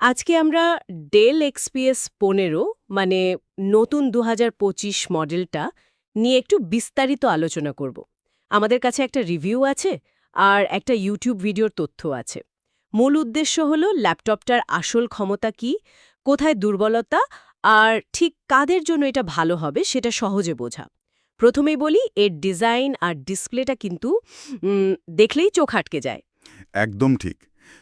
আজকে আমরা del XPS পনেরো মানে নতুন দু হাজার পঁচিশ মডেলটা নিয়ে একটু বিস্তারিত আলোচনা করব। আমাদের কাছে একটা রিভিউ আছে আর একটা ইউটিউব ভিডিওর তথ্য আছে। মূল উদ্দেশ্য হলো ল্যাপটপটার আসল ক্ষমতা কি, কোথায় দুর্বলতা আর ঠিক কাদের জন্য এটা ভালো হবে সেটা সহজে বোঝা। প্রথমেই বলি, এর ডিজাইন আর ডিসপ্লেটা কিন্তু দেখলেই চোখ আটকে যায়। একদম ঠিক।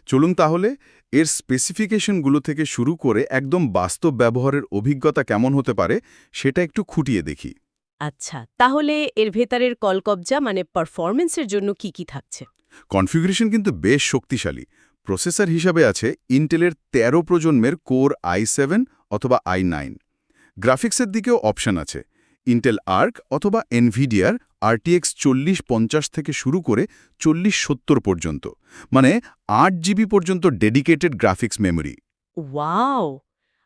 চলুন তাহলে এর স্পেসিফিকেশনগুলো থেকে শুরু করে একদম বাস্তব ব্যবহারের অভিজ্ঞতা কেমন হতে পারে সেটা একটু খুঁটিয়ে দেখি। আচ্ছা তাহলে এর ভেতরের কলকবজা মানে পারফরমেন্সের জন্য কি কি থাকছে? কনফিগারেশন কিন্তু বেশ শক্তিশালী। প্রসেসর হিসাবে আছে ইন্টেলের ১৩ প্রজন্মের কোর আই সেভেন অথবা আই নাইন গ্রাফিক্সের দিকেও অপশন আছে। ইন্টেল আর্ক অথবা এনভিডিয়ার আরটিএক্স চল্লিশ পঞ্চাশ থেকে শুরু করে চল্লিশ সত্তর পর্যন্ত। মানে আট জিবি পর্যন্ত ডেডিকেটেড গ্রাফিক্স মেমোরি ওয়াও!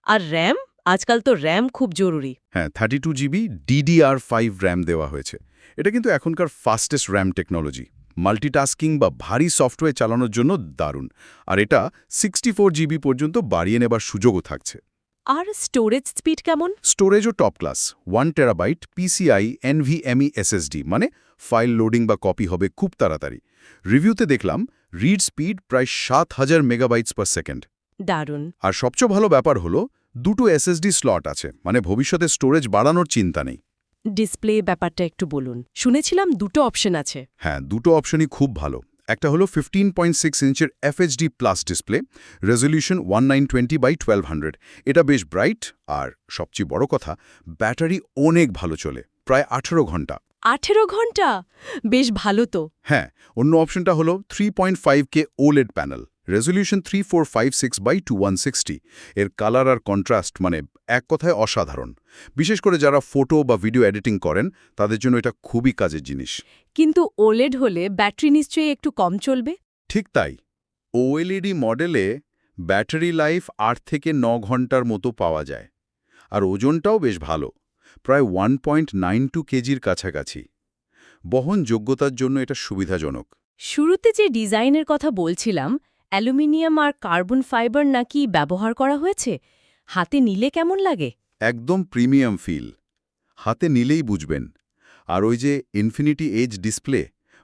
আর র্যাম আজকাল তো র্যাম খুব জরুরি। হ্যাঁ thirty two GB DDR five RAM দেওয়া হয়েছে। এটা কিন্তু এখনকার ফাস্টেস্ট র্যাম টেকনোলজি মাল্টিটাস্কিং বা ভারী সফটওয়্যার চালানোর জন্য দারুণ। আর এটা সিক্সটি ফোর জিবি পর্যন্ত বাড়িয়ে নেবার সুযোগও থাকছে। আর স্টোরেজ স্পিড কেমন? স্টোরেজও top class one terabyte PCI NVMe SSD মানে ফাইল লোডিং বা কপি হবে খুব তাড়াতাড়ি। রিভিউতে দেখলাম রিড স্পিড প্রায় সাত হাজার মেগাবাইটস পার সেকেন্ড দারুণ। আর সবচেয়ে ভালো ব্যাপার হলো দুটো এসএসডি স্লট আছে মানে ভবিষ্যতে স্টোরেজ বাড়ানোর চিন্তা নেই। ডিসপ্লে ব্যাপারটা একটু বলুন। শুনেছিলাম দুটো অপশন আছে। হ্যাঁ দুটো অপশনই খুব ভালো। একটা হলো fifteen point six ইঞ্চের FHD plus display resolution one nine twenty by twelve hundred এটা বেশ ব্রাইট আর সবচেয়ে বড় কথা ব্যাটারি অনেক ভালো চলে প্রায় আঠেরো ঘণ্টা। আঠেরো ঘণ্টা? বেশ ভালো তো। হ্যাঁ অন্য অপশনটা হলো three point five K OLED panel resolution three four five six by two one sixty এর কালার আর কন্ট্রাস্ট মানে এক কথায় অসাধারণ। বিশেষ করে যারা ফটো বা ভিডিও এডিটিং করেন তাদের জন্য এটা খুবই কাজের জিনিস। কিন্তু ওলেড হলে ব্যাটারি নিশ্চয়ই একটু কম চলবে? ঠিক তাই। ওএলইডি মডেলে ব্যাটারি লাইফ আট থেকে ন ঘণ্টার মতো পাওয়া যায়। আর ওজনটাও বেশ ভালো। প্রায় ওয়ান পয়েন্ট নাইন টু কেজির কাছাকাছি। বহনযোগ্যতার জন্য এটা সুবিধাজনক। শুরুতে যে ডিজাইনের কথা বলছিলাম অ্যালুমিনিয়াম আর কার্বন ফাইবার নাকি ব্যবহার করা হয়েছে? হাতে নিলে কেমন লাগে? একদম প্রিমিয়াম ফিল। হাতে নিলেই বুঝবেন। আর ওই যে ইনফিনিটি এজ ডিসপ্লে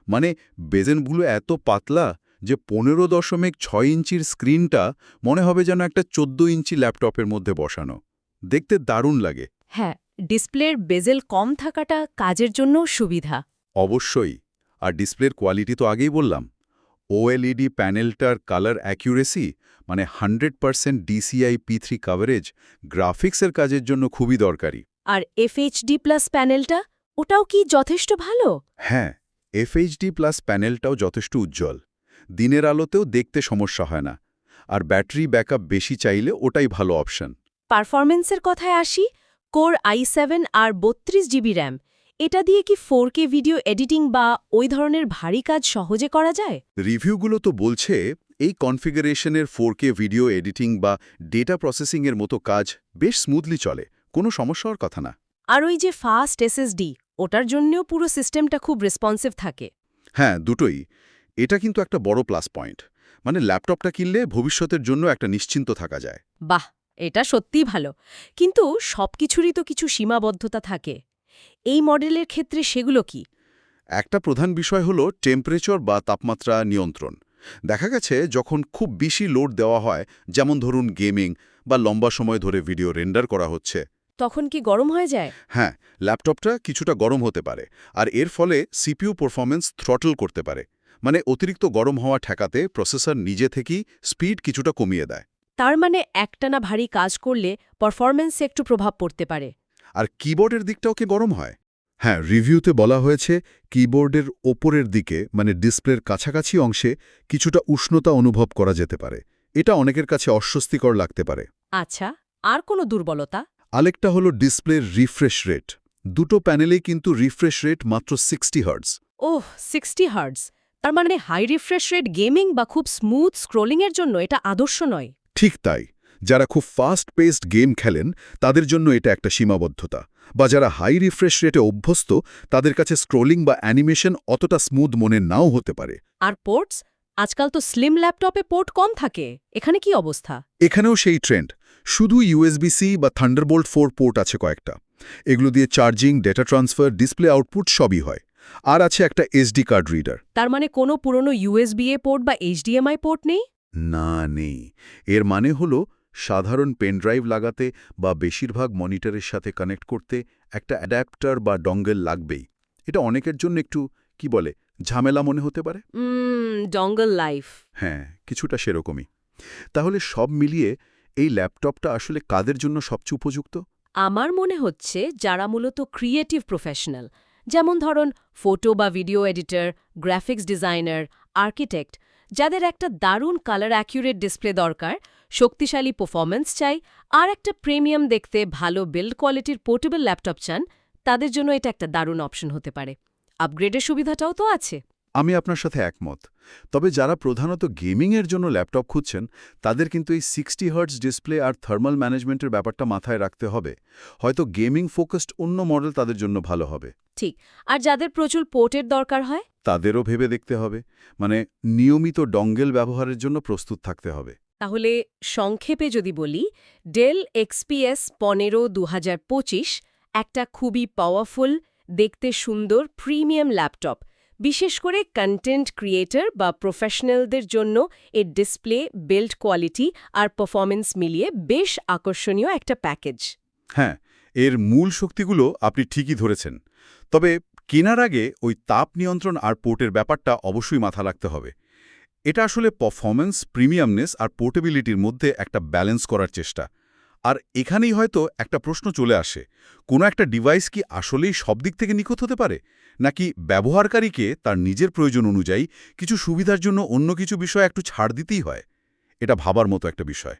মানে বেজেনগুলো এত পাতলা যে পনেরো দশমিক ছয় ইঞ্চির স্ক্রিনটা মনে হবে যেন একটা চোদ্দ ইঞ্চি ল্যাপটপের মধ্যে বসানো। দেখতে দারুণ লাগে। হ্যাঁ ডিসপ্লের বেজেল কম থাকাটা কাজের জন্যও সুবিধা। অবশ্যই। আর ডিসপ্লের কোয়ালিটি তো আগেই বললাম। ওএলইডি প্যানেলটার কালার অ্যাকিউরেসি মানে hundred percent DCI P three coverage গ্রাফিক্সের কাজের জন্য খুবই দরকারি। আর এফএইচডি প্লাস প্যানেলটা ওটাও কি যথেষ্ট ভালো? হ্যাঁ এফএইচডি প্লাস প্যানেলটাও যথেষ্ট উজ্জ্বল। দিনের আলোতেও দেখতে সমস্যা হয় না। আর ব্যাটারি ব্যাকআপ বেশি চাইলে ওটাই ভালো অপশন পারফরমেন্সের কথায় আসি কোর আই সেভেন আর বত্রিশ জিবি র্যাম এটা দিয়ে কি ফোর কে ভিডিও এডিটিং বা ওই ধরনের ভারী কাজ সহজে করা যায়? রিভিউগুলো তো বলছে এই কনফিগারেশনের ফোর ভিডিও এডিটিং বা ডেটা প্রসেসিংয়ের মতো কাজ বেশ স্মুথলি চলে কোনো সমস্যার কথা না। আর ওই যে ফাস্ট এসএসডি ওটার জন্যও পুরো সিস্টেমটা খুব রেসপন্সিভ থাকে। হ্যাঁ দুটোই। এটা কিন্তু একটা বড় প্লাস পয়েন্ট মানে ল্যাপটপটা কিনলে ভবিষ্যতের জন্য একটা নিশ্চিন্ত থাকা যায়। বাহ এটা সত্যিই ভালো। কিন্তু সবকিছুরই তো কিছু সীমাবদ্ধতা থাকে। এই মডেলের ক্ষেত্রে সেগুলো কি? একটা প্রধান বিষয় হলো টেম্পারেচার বা তাপমাত্রা নিয়ন্ত্রণ। দেখা গেছে যখন খুব বেশি লোড দেওয়া হয় যেমন ধরুন গেমিং বা লম্বা সময় ধরে ভিডিও রেন্ডার করা হচ্ছে। তখন কি গরম হয়ে যায়? হ্যাঁ ল্যাপটপটা কিছুটা গরম হতে পারে আর এর ফলে সিপিউ পারফরমেন্স থ্রটল করতে পারে। মানে অতিরিক্ত গরম হওয়া ঠেকাতে প্রসেসর নিজে থেকেই স্পিড কিছুটা কমিয়ে দেয়। তার মানে একটানা ভারী কাজ করলে পারফরমেন্সে একটু প্রভাব পড়তে পারে। আর কিবোর্ডের দিকটাও কি গরম হয়? হ্যাঁ রিভিউতে বলা হয়েছে কিবোর্ডের ওপরের দিকে মানে ডিসপ্লের কাছাকাছি অংশে কিছুটা উষ্ণতা অনুভব করা যেতে পারে। এটা অনেকের কাছে অস্বস্তিকর লাগতে পারে। আচ্ছা আর কোনো দুর্বলতা? আরেকটা হলো ডিসপ্লের রিফ্রেশ রেট দুটো প্যানেলেই কিন্তু রিফ্রেশ রেট মাত্র sixty hertz oh sixty hertz তার মানে হাই রিফ্রেশ রেট গেমিং বা খুব স্মুথ স্ক্রোলিংয়ের জন্য এটা আদর্শ নয়। ঠিক তাই। যারা খুব ফাস্ট পেসড গেম খেলেন তাদের জন্য এটা একটা সীমাবদ্ধতা। বা যারা হাই রিফ্রেশ রেটে অভ্যস্ত তাদের কাছে স্ক্রোলিং বা অ্যানিমেশন অতটা স্মুথ মনে নাও হতে পারে। আর পোর্টস আজকাল তো স্লিম ল্যাপটপে পোর্ট কম থাকে। এখানে কি অবস্থা? এখানেও সেই ট্রেন্ড শুধু ইউএসবি-সি বা থান্ডারবোল্ট ফোর পোর্ট আছে কয়েকটা। এগুলো দিয়ে charging data transfer display output সবই হয়। আর আছে একটা এসডি কার্ড রিডার তার মানে কোনো পুরনো ইউএসবিএ পোর্ট বা এইচডিএমআই পোর্ট নেই? না নেই। এর মানে হলো সাধারণ পেনড্রাইভ লাগাতে বা বেশিরভাগ মনিটরের সাথে কানেক্ট করতে একটা অ্যাডাপ্টার বা ডঙ্গেল লাগবেই। এটা অনেকের জন্য একটু কি বলে ঝামেলা মনে হতে পারে? Dongle life. হ্যাঁ কিছুটা সেরকমই। তাহলে সব মিলিয়ে এই ল্যাপটপটা আসলে কাদের জন্য সবচেয়ে উপযুক্ত? আমার মনে হচ্ছে যারা মূলত ক্রিয়েটিভ প্রফেশনাল যেমন ধরুন ফটো বা video editor graphics designer architect যাদের একটা দারুণ কালার অ্যাকিউরেট ডিসপ্লে দরকার শক্তিশালী পারফরম্যান্স চাই আর একটা প্রিমিয়াম দেখতে ভালো বিল্ড কোয়ালিটির পোর্টেবল ল্যাপটপ চান তাদের জন্য এটা একটা দারুণ অপশন হতে পারে। আপগ্রেডের সুবিধাটাও তো আছে। আমি আপনার সাথে একমত। তবে যারা প্রধানত গেমিংয়ের জন্য ল্যাপটপ খুঁজছেন তাদের কিন্তু এই সিক্সটি হার্টস ডিসপ্লে আর থার্মাল ম্যানেজমেন্টের ব্যাপারটা মাথায় রাখতে হবে। হয়তো গেমিং ফোকাসড অন্য মডেল তাদের জন্য ভালো হবে। ঠিক। আর যাদের প্রচুর পোর্টের দরকার হয় তাদেরও ভেবে দেখতে হবে। মানে নিয়মিত ডঙ্গেল ব্যবহারের জন্য প্রস্তুত থাকতে হবে। তাহলে সংক্ষেপে যদি বলি ডেল এক্সপিএস পনেরো দু একটা খুবই পাওয়ারফুল দেখতে সুন্দর প্রিমিয়াম ল্যাপটপ বিশেষ করে কন্টেন্ট ক্রিয়েটর বা প্রফেশনালদের জন্য এর ডিসপ্লে বিল্ড কোয়ালিটি আর পারফরমেন্স মিলিয়ে বেশ আকর্ষণীয় একটা প্যাকেজ হ্যাঁ এর মূল শক্তিগুলো আপনি ঠিকই ধরেছেন। তবে কেনার আগে ওই তাপ নিয়ন্ত্রণ আর পোর্টের ব্যাপারটা অবশ্যই মাথা রাখতে হবে। এটা আসলে পারফরম্যান্স প্রিমিয়ামনেস আর পোর্টেবিলিটির মধ্যে একটা ব্যালেন্স করার চেষ্টা। আর এখানেই হয়তো একটা প্রশ্ন চলে আসে, কোনো একটা ডিভাইস কি আসলেই সব দিক থেকে নিখুঁত হতে পারে? নাকি ব্যবহারকারীকে তার নিজের প্রয়োজন অনুযায়ী কিছু সুবিধার জন্য অন্য কিছু বিষয় একটু ছাড় দিতেই হয়? এটা ভাবার মতো একটা বিষয়।